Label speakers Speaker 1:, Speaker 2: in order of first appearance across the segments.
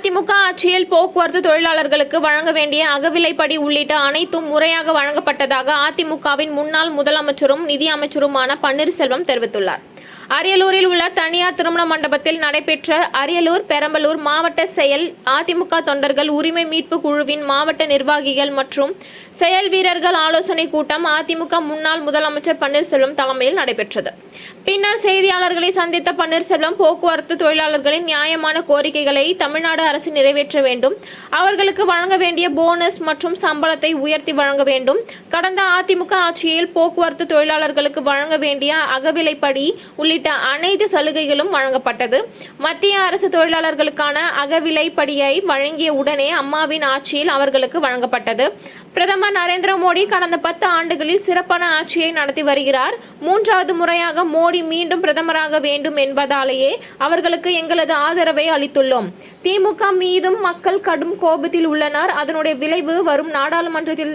Speaker 1: அதிமுக ஆட்சியில் போக்குவரத்து தொழிலாளர்களுக்கு வழங்க வேண்டிய அகவிலைப்படி உள்ளிட்ட அனைத்தும் முறையாக வழங்கப்பட்டதாக அதிமுகவின் முன்னாள் முதலமைச்சரும் நிதியமைச்சருமான பன்னீர்செல்வம் தெரிவித்துள்ளார் அரியலூரில் உள்ள தனியார் திருமண மண்டபத்தில் நடைபெற்ற அரியலூர் பெரம்பலூர் மாவட்ட செயல் அதிமுக தொண்டர்கள் உரிமை மீட்பு குழுவின் மாவட்ட நிர்வாகிகள் மற்றும் செயல் வீரர்கள் ஆலோசனை கூட்டம் அதிமுக முன்னாள் முதலமைச்சர் பன்னீர்செல்வம் தலைமையில் நடைபெற்றது பின்னர் செய்தியாளர்களை சந்தித்த பன்னீர்செல்வம் போக்குவரத்து தொழிலாளர்களின் நியாயமான கோரிக்கைகளை தமிழ்நாடு அரசு நிறைவேற்ற வேண்டும் அவர்களுக்கு வழங்க வேண்டிய போனஸ் மற்றும் சம்பளத்தை உயர்த்தி வழங்க வேண்டும் கடந்த அதிமுக ஆட்சியில் போக்குவரத்து தொழிலாளர்களுக்கு வழங்க வேண்டிய அகவிலைப்படி உள்ளிட்ட அனைத்து சலுகைகளும் வழங்கப்பட்டது மத்திய அரசு தொழிலாளர்களுக்கான அகவிலைப்படியை வழங்கிய உடனே அம்மாவின் ஆட்சியில் அவர்களுக்கு வழங்கப்பட்டது பிரதமர் நரேந்திர மோடி கடந்த பத்து ஆண்டுகளில் சிறப்பான ஆட்சியை நடத்தி வருகிறார் மூன்றாவது முறையாக மோடி மோடி மீண்டும் பிரதமராக வேண்டும் என்பதாலேயே அவர்களுக்கு எங்களது ஆதரவை அளித்துள்ளோம் திமுக மீதும் மக்கள் கடும் கோபத்தில் உள்ளனர் அதனுடைய விளைவு வரும் நாடாளுமன்றத்தில்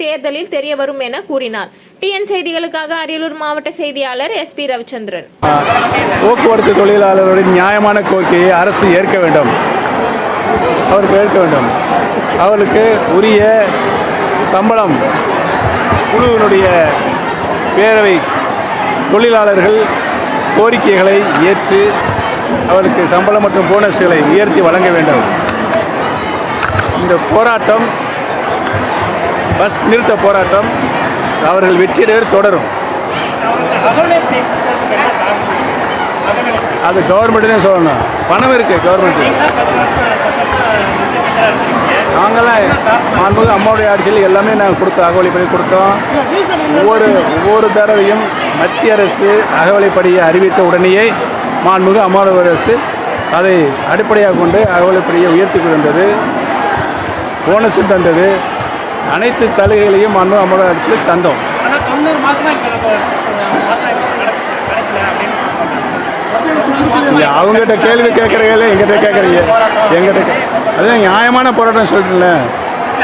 Speaker 1: தேர்தலில் தெரிய வரும் என கூறினார் டிஎன் செய்திகளுக்காக அரியலூர் மாவட்ட செய்தியாளர் எஸ் பி ரவிச்சந்திரன்
Speaker 2: போக்குவரத்து தொழிலாளர்களின் நியாயமான கோரிக்கையை அரசு ஏற்க வேண்டும் அவருக்கு ஏற்க வேண்டும் அவர்களுக்கு உரிய சம்பளம் குழுவினுடைய பேரவை தொழிலாளர்கள் கோரிக்கைகளை ஏற்று அவருக்கு சம்பளம் மற்றும் போனஸ்களை உயர்த்தி வழங்க வேண்டும் இந்த போராட்டம் பஸ் நிறுத்த போராட்டம் அவர்கள் வெற்றியடைவர் தொடரும் அது கவர்மெண்ட்டுன்னு சொல்லணும் பணம் இருக்குது கவர்மெண்ட்டு நாங்களாம் மாண்புக அம்மாவுடைய ஆட்சியில் எல்லாமே நாங்கள் கொடுத்து அகவலைப்படி கொடுத்தோம் ஒவ்வொரு ஒவ்வொரு தடவையும் மத்திய அரசு அகவலைப்படியை அறிவித்த உடனேயே மாண்புக அம்மாவுடைய அரசு அதை அடிப்படையாக கொண்டு அகவலைப்படியை உயர்த்தி கொடுத்தது போனஸும் தந்தது அனைத்து சலுகைகளையும் மண்ணு அமல அடித்து தந்தோம் அவங்ககிட்ட கேள்வி கேட்குறீங்களே எங்கிட்ட கேட்குறீங்க எங்கிட்ட அதுதான் நியாயமான போராட்டம் சொல்லிட்டுல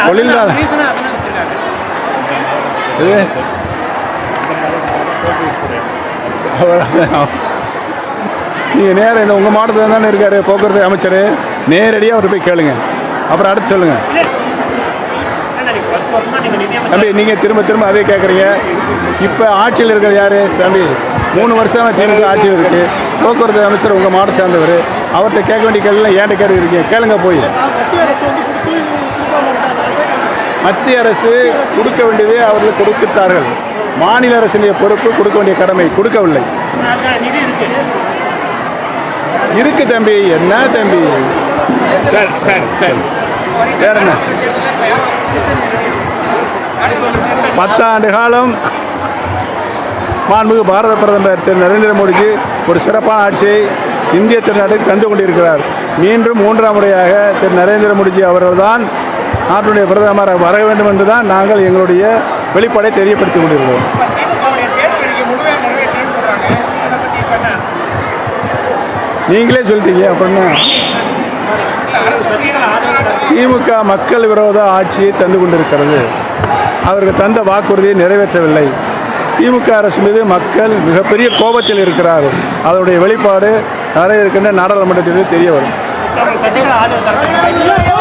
Speaker 2: தொழில் நீங்கள் நேரம் இந்த உங்கள் மாவட்டத்தில் தானே இருக்கார் போக்குவரத்து அமைச்சர் நேரடியாக அவர் போய் கேளுங்க அப்புறம் அடுத்து சொல்லுங்கள் தம்பி நீங்கள் திரும்ப திரும்ப அதே கேட்குறீங்க இப்போ ஆட்சியில் இருக்கிறது யார் தம்பி மூணு வருஷமாக திமுக ஆட்சியில் இருக்குது போக்குவரத்து அமைச்சர் உங்கள் மாவட்டம் சார்ந்தவர் அவர்கிட்ட கேட்க வேண்டிய கேள்விலாம் கேள்வி இருக்கீங்க கேளுங்க போய் மத்திய அரசு கொடுக்க வேண்டியதை அவர்கள் கொடுத்துட்டார்கள் மாநில அரசினுடைய பொறுப்பு கொடுக்க வேண்டிய கடமை கொடுக்கவில்லை இருக்கு தம்பி என்ன தம்பி சரி சரி சரி வேற என்ன பத்தாண்டு காலம் மாண்புமிகு பாரத பிரதமர் திரு நரேந்திர மோடிக்கு ஒரு சிறப்பான ஆட்சியை இந்திய திருநாட்டுக்கு தந்து கொண்டிருக்கிறார் மீண்டும் மூன்றாம் முறையாக திரு நரேந்திர மோடிஜி அவர்கள்தான் நாட்டுடைய பிரதமராக வர வேண்டும் என்றுதான் நாங்கள் எங்களுடைய வெளிப்பாடை தெரியப்படுத்திக் கொண்டிருக்கிறோம் நீங்களே சொல்லிட்டீங்க அப்படின்னா திமுக மக்கள் விரோத ஆட்சியை தந்து கொண்டிருக்கிறது அவர்கள் தந்த வாக்குறுதியை நிறைவேற்றவில்லை திமுக அரசு மீது மக்கள் மிகப்பெரிய கோபத்தில் இருக்கிறார்கள் அதனுடைய வெளிப்பாடு நிறைய இருக்குன்னு நாடாளுமன்றத்திலிருந்து தெரிய வரும்